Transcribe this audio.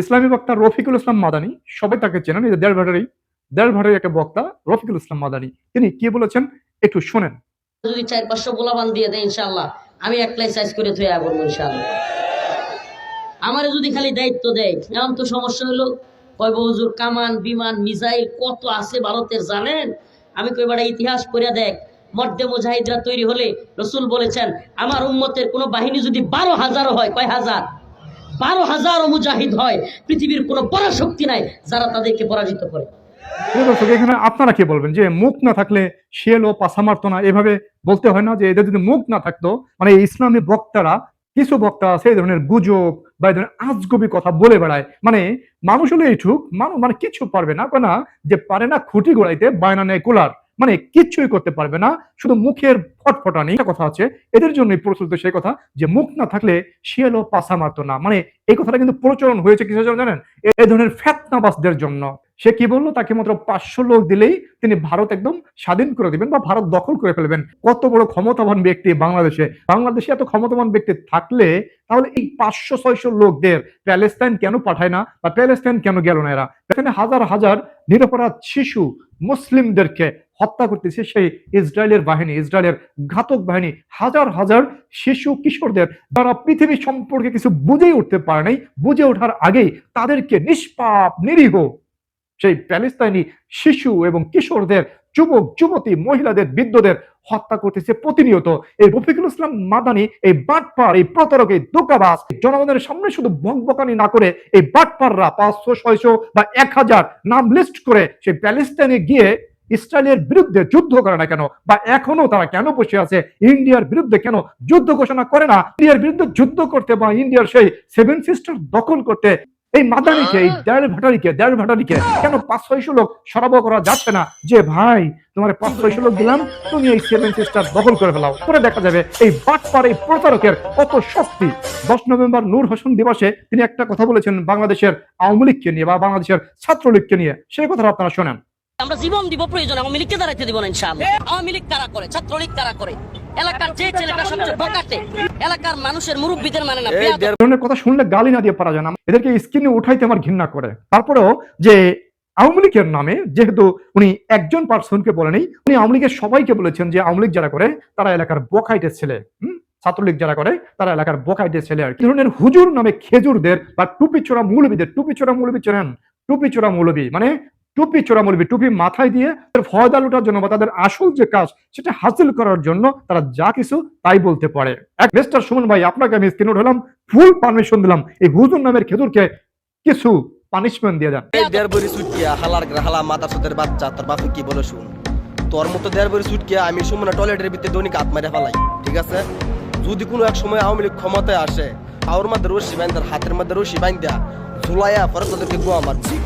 ইসলামী বক্তা রফিকুল ইসলাম মাদানি, সবাই তাকে চেনেন, এই দেড় ভাটারি দেড় ভাটারি একটা বক্তা রফিকুল ইসলাম মাদানি। তিনি কি বলেছেন একটু শোনেন। চার, পাঁচশো গোলাবান দিয়ে দেয় ইনশাল্লাহ আমি একলাই সাইজ করে ইনশাল্লাহ আমারে যদি খালি দায়িত্ব দেয় তো সমস্যা হলো হুজুর, কামান, বিমান, মিসাইল, কত আছে ভারতের জানেন? আমি কইবার ইতিহাস পড়ে দেখ মধ্যে মুজাহিদরা তৈরি হলে রসুল বলেছেন, আমার উম্মতের কোনো বাহিনী যদি বারো হাজারও হয়, কয় হাজার? বারো হাজারও মুজাহিদ হয়, পৃথিবীর কোনো পরাশক্তি নাই যারা তাদেরকে পরাজিত করে। এখানে আপনারা কি বলবেন? যে মুখ না থাকলে শিয়াল ও পাশা মারতো না, এভাবে বলতে হয় না যে এদের যদি মুখ না থাকতো মানে ইসলামী বক্তারা, কিছু বক্তা আছে, এই ধরনের গুজব বা এই ধরনের আজগবি কথা বলে বেড়ায়। মানে মানুষ হলে এইটুক মানুষ মানে কিছু পারবে না কেনা যে পারে না খুঁটি গোড়াইতে, বায়না নেয় কুলার। মানে কিচ্ছুই করতে পারবে না, শুধু মুখের ফটফটানি কথা আছে, এদের জন্যই প্রচলিত সেই কথা যে মুখ না থাকলে শিয়াল ও পাশা মারতো না। মানে এই কথাটা কিন্তু প্রচলন হয়েছে কিছু জানেন? এই ধরনের ফ্যাতনাবাসদের জন্য। সে কি বলল? তাকে মাত্র পাঁচশো লোক দিলেই তিনি ভারত একদম স্বাধীন করে দিবেন বা ভারত দখল করে ফেলবেন। কত বড় ক্ষমতাবান ব্যক্তি বাংলাদেশে। বাংলাদেশে এত ক্ষমতাবান ব্যক্তি থাকলে তাহলে এই পাঁচশো, ছয়শো লোকদের প্যালেস্তাইন কেন পাঠায় না বা প্যালেস্তাইন কেন গেল না এরা? এখানে হাজার হাজার নিরপরাধ শিশু মুসলিমদেরকে হত্যা করতেছে সেই ইসরায়েলের বাহিনী, ইসরায়েলের ঘাতক বাহিনী। হাজার হাজার শিশু কিশোরদের যারা পৃথিবী সম্পর্কে কিছু বুঝেই উঠতে পারে নাই, বুঝে ওঠার আগেই তাদেরকে নিষ্পাপ, নিরীহ সেই প্যালেস্তাইনি শিশু এবং কিশোরদের, যুবক, যুবতী, মহিলাদের, বৃদ্ধদের হত্যা করতেছে প্রতিনিয়ত। এই রফিকুল ইসলাম মাদানি এই বাটপার, এই প্রতারক, এই দোকাবাস জনগণের সামনে শুধু বকবকানি না করে এই বাটপাররা পাঁচশো, ছয়শো বা এক হাজার নাম লিস্ট করে সেই প্যালেস্তাইনে গিয়ে ইসরায়েলের বিরুদ্ধে যুদ্ধ করে না কেন? বা এখনও তারা কেন বসে আছে? ইন্ডিয়ার বিরুদ্ধে কেন যুদ্ধ ঘোষণা করে না? ইন্ডিয়ার বিরুদ্ধে যুদ্ধ করতে বা ইন্ডিয়ার সেই সেভেন সিস্টার দখল করতে এই মাদানিকে এই দেড় ভাটারিকে দেড় ভাটারিকে কেন পাঁচ ছয়শো লোক সরবরাহ করা যাচ্ছে না? যে ভাই তোমার পাঁচ ছয়শো লোক দিলাম তুমি এই সেভেন সিস্টার দখল করে ফেলাও। পরে দেখা যাবে এই বাটপার এই প্রতারকের কত শক্তি। দশ নভেম্বর নূর হোসেন দিবসে তিনি একটা কথা বলেছেন বাংলাদেশের আওয়ামী লীগকে নিয়ে বা বাংলাদেশের ছাত্রলীগকে নিয়ে। সেই কথাটা আপনারা শোনেন। আমরা জীবন দিব প্রয়োজন আওয়ামী লীগকে দাঁড়াইতে দিব না ইনশাআল্লাহ। আওয়ামী লীগ কারা করে? ছাত্রলীগ কারা করে? এলাকার যে ছেলেটা সবচেয়ে বকাটে এলাকার মানুষের মুরব্বীদের মানে না এই। ধরনের কথা শুনলে গালি না দিয়ে পারা যায় না। এদেরকে স্ক্রিনে উঠাইতে আমার ঘৃণা করে। তারপরেও যে আওয়ামী লীগের নামে যেহেতু উনি একজন পার্সনকে বলেনি উনি আওয়ামী লীগের সবাইকে বলেছেন যে আওয়ামী লীগ যারা করে তারা এলাকার বখাইটের ছেলে। হুম? ছাত্রলীগ যারা করে তারা এলাকার বখাইটের ছেলে আর কি। ধরনের হুজুর নামে খেজুরদের বা টুপি চোরা মৌলবীদের টুপি চোরা মৌলবী চেনেন? টুপি চোরা মৌলবী মানে টুপি চোরা মৌলবী টুপি মাথায় দিয়ে ফয়দা লুটার জন্য বা তাদের আসল যে কাজ, সেটা হাসিল করার জন্য তারা যা কিছু তাই বলতে পারে। এক মিস্টার সুমন ভাই, আপনাকে আমি স্ক্রিন হলাম ফুল পারমিশন দিলাম। এই হুজুর নামের খেজুরকে কিছু পানিশমেন্ট দিয়ে দেন। দেড় বড়ি সুটকিয়া হালার হালা মাথা সুতের বাচ্চা, তোর বাপে কি বলে শুন? তোর মতো দেড় বড়ি সুটকিয়া আমি সুমনা টয়লেটের ভিতরে দৈনিক হাত মারে ফেলাই, ঠিক আছে? যদি কোনো এক সময় আওয়ামী লীগ ক্ষমতায় আসে পাওয়ার মধ্যে রশি বাইন হাতের মধ্যে রশি বাইন দেয়া ঝুলাইয়া পরে তোদেরকে গোয়া মারছি